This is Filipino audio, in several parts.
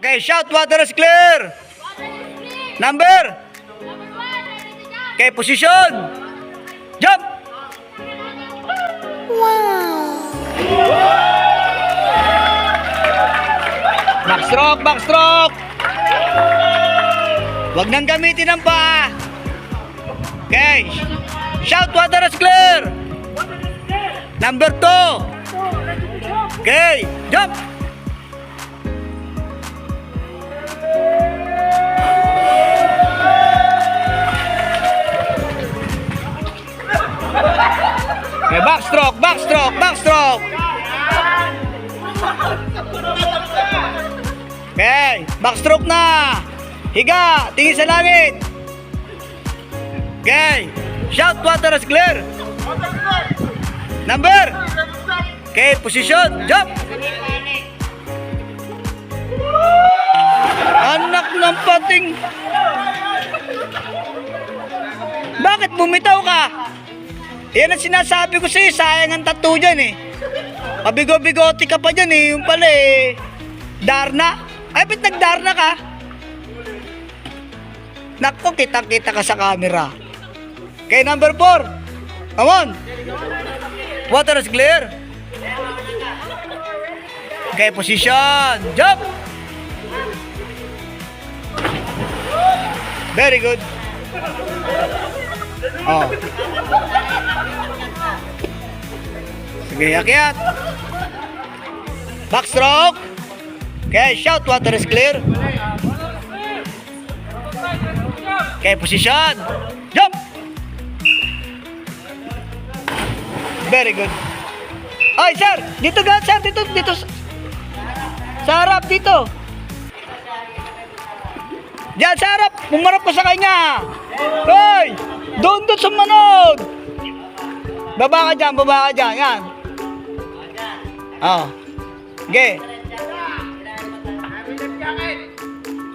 Okay, shout water is clear. Number. Okay, position. Jump. Wow. Backstroke, backstroke. Huwag nang gamitin ang paa. Okay. Shout water is clear. Number two. Okay, jump. Okay, backstroke, backstroke, backstroke. Okay, backstroke na. Higa, tingin sa langit. Okay, shout water is clear. Number. Okay, position, jump. Anak ng pating. Bakit bumitaw ka? Yan ang sinasabi ko sa'yo, sayang ang tattoo dyan eh. Pabigo-bigoti ka pa dyan eh, yung pala eh. Darna? Ay, ba't nagdarna ka? Nako, kitang-kita ka sa camera. Okay, number four. Come on. Water is clear. Okay, position. Jump. Very good. Oh. Sige, akyat. Backstroke. Okay, shout water is clear. Okay, position. Jump. Very good. Ay, sir, dito ga, sir, dito, dito. Sa harap, dito. Diyan sa harap, umarap ka sa kanya. Hoy, doon doon sa manod. Baba ka dyan, baba ka dyan, yan. Oh. Okay.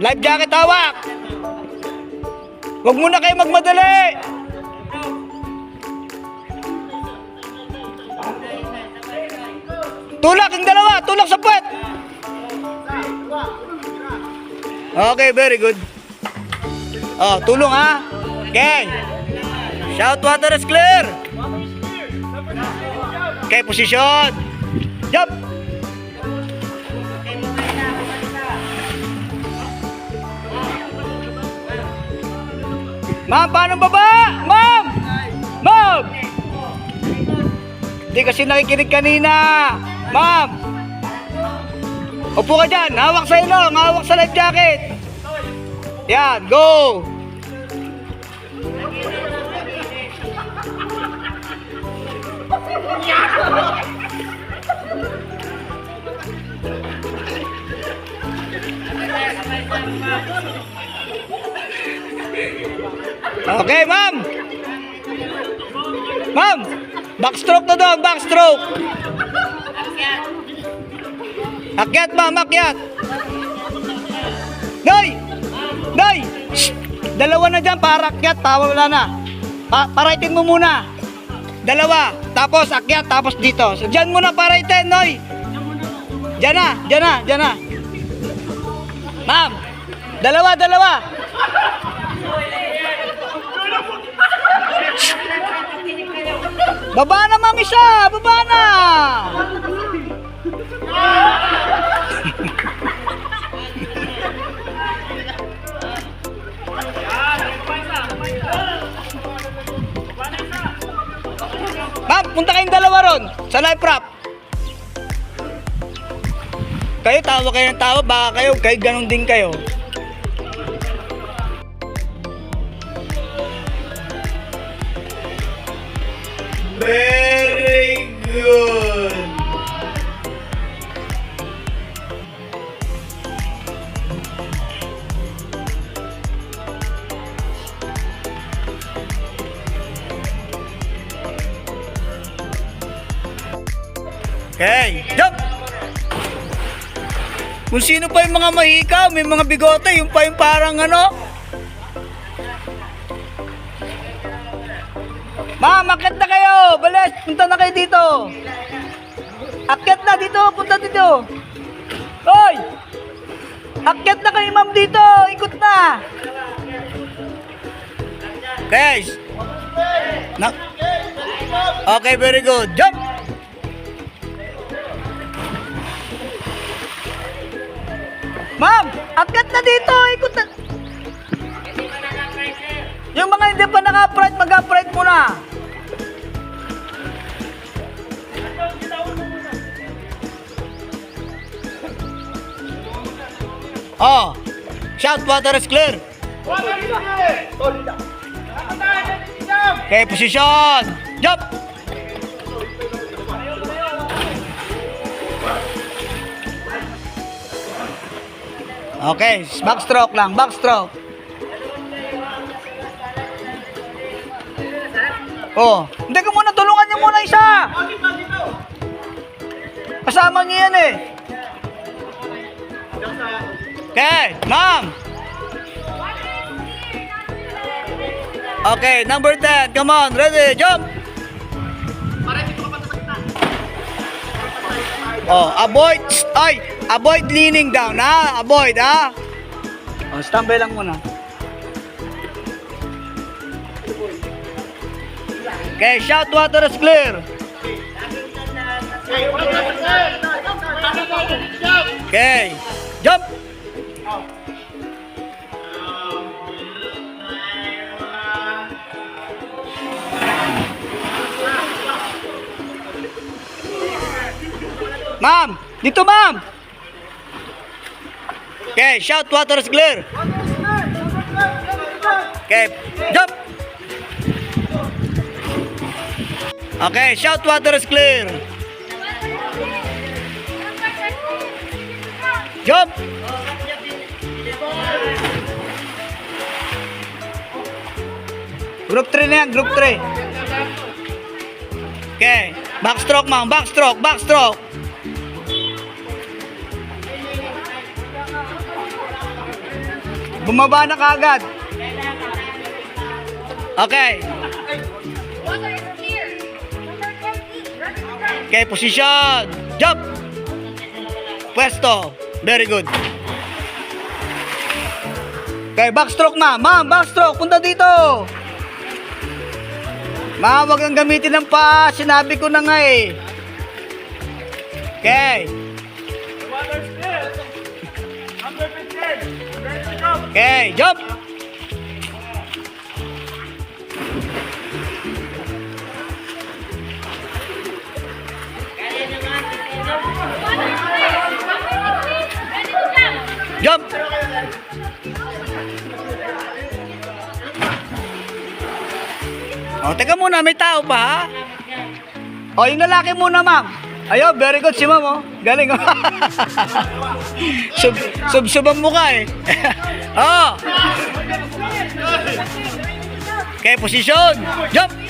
Life jacket hawak. Huwag muna kayo magmadali. Tulak yung dalawa, tulak sa puwet. Okay, very good. Oh, tulong ha. Okay. Shout water is clear. Okay, position. Jump. Ma'am, paano baba? Ma'am! Ma'am! Hindi kasi nakikinig kanina. Ma'am! Upo ka dyan. Hawak sa ilong. Hawak sa life jacket. Yan, go! Okay, ma'am! Ma'am! Backstroke na doon, backstroke! Akyat, ma'am, akyat! Noy! Noy! Dalawa na dyan para akyat, tawa wala na. Pa paraitin mo muna. Dalawa, tapos akyat, tapos dito. So, dyan muna paraitin, Noy! Dyan na, dyan na, dyan na. Ma'am! Dalawa, dalawa! Baba na, ma'am, isa! Baba na! Punta kayong dalawa ron sa life prop. Kayo, tawa kayo ng tawa, baka kayo, kayo ganun din kayo. Very Okay, jump! Kung sino pa yung mga mahikaw, may mga bigote, yung pa yung parang ano. Ma'am, akit na kayo! Balis, punta na kayo dito! Akit na dito, punta dito! Hoy! Akyat na kayo, ma'am, dito. Ikot na. Guys. Okay, very good. Jump. Ma'am, akyat na dito. Ikot na. Yung mga hindi pa naka-upright, mag-upright muna. Oh, shout water is clear. Okay, position. Jump. Okay, backstroke lang, backstroke. Oh, hindi ka muna, tulungan niyo muna isa. Kasama niyo yan eh. Okay, ma'am. Okay, number 10. Come on, ready, jump. Oh, avoid, ay, avoid leaning down, ha? Avoid, ha? Oh, standby lang muna. Okay, shout water is clear. Okay, jump. Ma'am, dito ma'am. Okay, shout water is clear. Okay, jump. Okay, shout water is clear. Jump. Group 3 na yan, group 3. Okay, backstroke ma'am, backstroke, backstroke. Bumaba na kaagad. Okay. Water is clear. Number 20. Running down. Okay, position. Jump. Pwesto. Very good. Okay, backstroke na. Ma'am, backstroke. Punta dito. Ma'am, wag kang gamitin ng pa. Sinabi ko na nga eh. Okay. Okay, jump. Jump. O, teka muna, may tao pa ha? O, yung lalaki muna, ma'am. Ayo, very good si ma'am, oh. Galing, oh. sub, sub, subang mukha, eh. oh. Okay, position. Jump!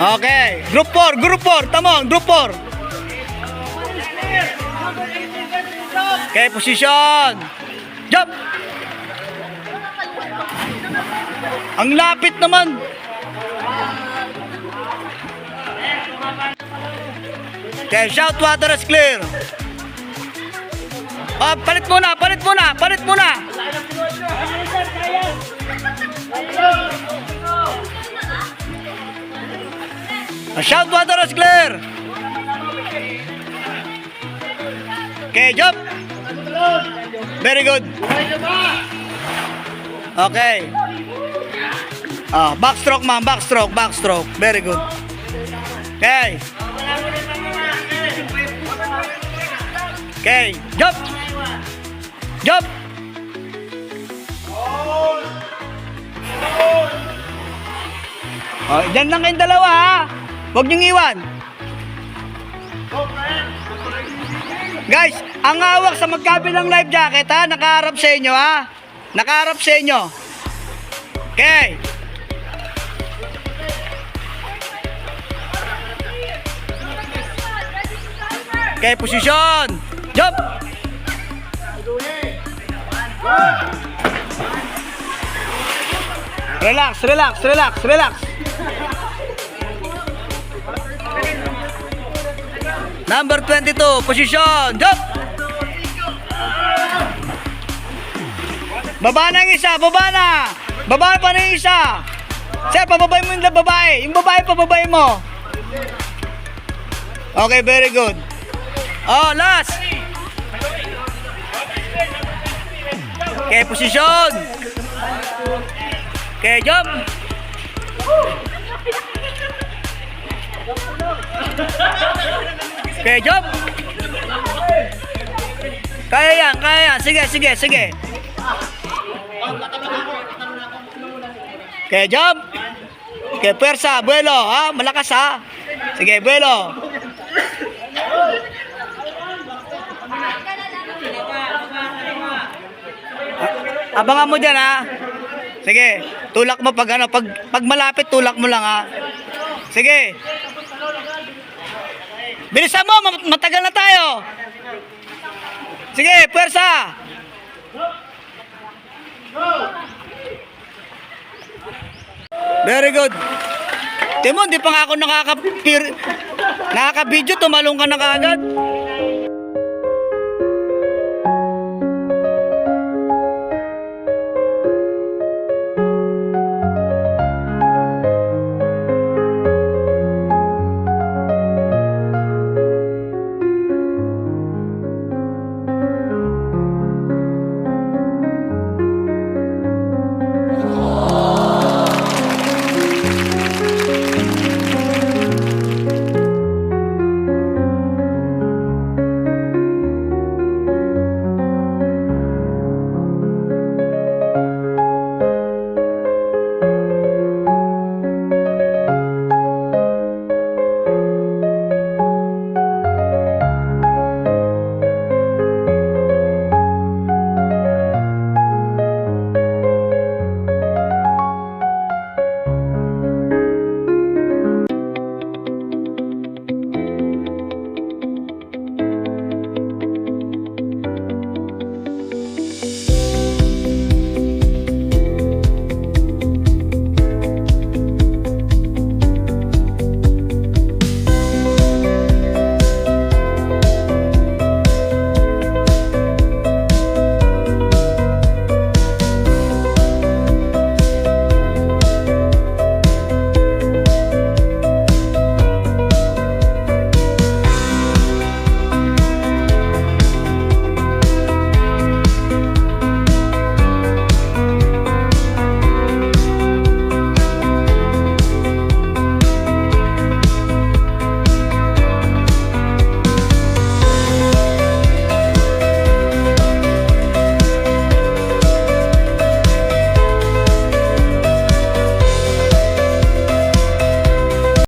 Okay, group 4, group 4. Come on, group 4. Okay, position. Jump! Ang lapit naman. Okay, shout water is clear. Ah, palit muna, palit muna, palit muna. Ah, shout water is clear. Okay, jump. Very good. Okay. Ah, backstroke ma'am, backstroke, backstroke. Very good. Okay. Okay, jump. Jump. Oh, dyan lang kayong dalawa ha. Huwag niyong iwan. Guys, ang hawak sa magkabilang life jacket ha, nakaharap sa inyo ha. Nakaharap sa inyo. Okay. Okay, posisyon. Jump. Relax, relax, relax, relax. Number 22, position. Jump. Baba na yung isa, baba na. Baba pa na yung isa. Sir, pababay mo yung babae. Yung babae, pababay mo. Okay, very good. Oh, last. Okay, position. Okay, jump. Jump. Kaya yan, kaya yan. Sige, sige, sige. Okay, jump. Okay, pwersa, buelo, ha? Malakas, ha? Sige, buelo. Abangan mo dyan, ha? Sige, tulak mo pag ano, pag, pag malapit, tulak mo lang, ha? Sige. Bilisan mo, ma- matagal na tayo. Sige, pwersa. Very good. Timon, di pa nga ako nakaka nakaka-video, tumalong ka na kaagad.